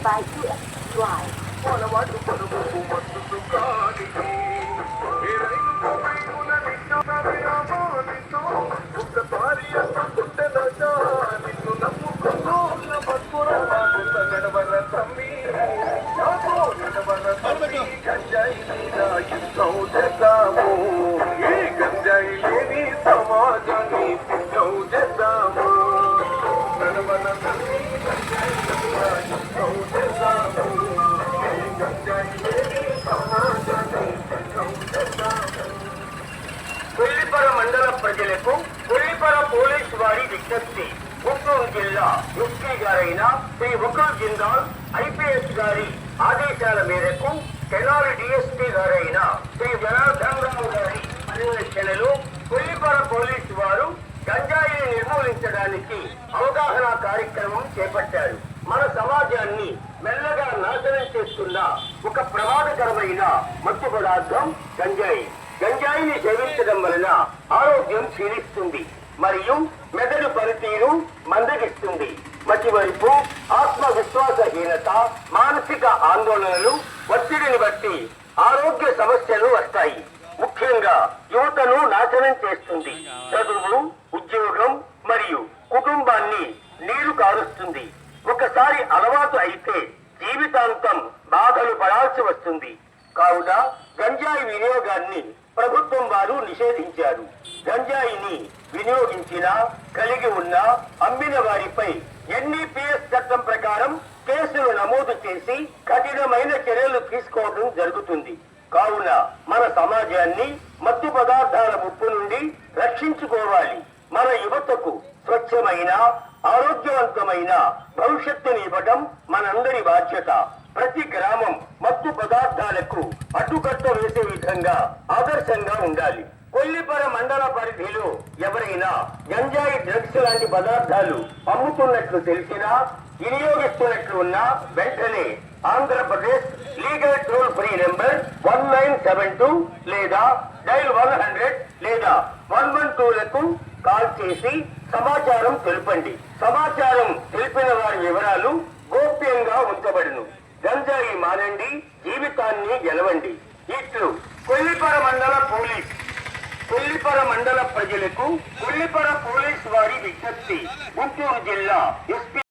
by USY. Well, I want to put a వారి విజ్ఞప్తి. గుంటూరు జిల్లా ఎస్పీ గారైన శ్రీ ఒకల్ జిందాల్ ఐపీఎస్ గారి ఆదేశాల మేరకు తెనాలి డిఎస్పీ గారైన శ్రీ జనార్దనరావు గారి పర్యవేక్షణలో కొల్లిపర పోలీసు వారు గంజాయిని నిర్మూలించడానికి అవగాహన కార్యక్రమం చేపట్టారు. మన సమాజాన్ని మెల్లగా నాశనం చేస్తున్న ఒక ప్రమాదకరమైన మత్తు పదార్థం గంజాయి. గంజాయిని సేవించడం వలన ఆరోగ్యం క్షీణిస్తుంది. మరియు మెదడు పనితీరు మందగిస్తుంది. మధ్యవైపు ఆత్మవిశ్వాసహీనత మానసిక ఆందోళనలు ఒత్తిడిని బట్టి ఆరోగ్య సమస్యలు వస్తాయి. ముఖ్యంగా యువతను నాశనం చేస్తుంది. చదువు ఉద్యోగం మరియు కుటుంబాన్ని నీరు కారుస్తుంది. ఒకసారి అలవాటు అయితే జీవితాంతం బాధలు పడాల్సి వస్తుంది. కావున గంజాయి వినియోగాన్ని ప్రభుత్వం వారు నిషేధించారు. గంజాయిని వినియోగించిన కలిగి ఉన్న అమ్మిన వారిపై ఎన్ఈపిఎస్ చట్టం ప్రకారం కేసులు నమోదు చేసి కఠినమైన చర్యలు తీసుకోవడం జరుగుతుంది. కావున మన సమాజాన్ని మత్తు పదార్థాల ముప్పు నుండి రక్షించుకోవాలి. మన యువతకు స్వచ్ఛమైన ఆరోగ్యవంతమైన భవిష్యత్తుని ఇవ్వడం మనందరి బాధ్యత. ప్రతి గ్రామం మత్తు పదార్థాలకు అడ్డుకట్ట వేసే విధంగా ఆదర్శంగా ఉండాలి. కొల్లిపర మండల పరిధిలో ఎవరైనా గంజాయి డ్రగ్స్ లాంటి పదార్థాలు అమ్ముతున్నట్లు తెలిసినా వినియోగిస్తున్నట్లు ఉన్నా వెంటనే Andhra Pradesh legal toll free number one nine seven two లేదా డైల్ వన్ హండ్రెడ్ లేదా వన్ వన్ టూలకు కాల్ చేసి సమాచారం తెలుపండి. సమాచారం తెలిపిన వారి వివరాలు గోప్యంగా ఉంచబడును. మానండి జీవితాన్ని గెలవండి ఇట్లు కొల్లిపర మండల పోలీస్. కొల్లిపర మండల ప్రజలకు కొల్లిపర పోలీస్ వారి విజ్ఞప్తి. గుంటూరు జిల్లా ఎస్పీ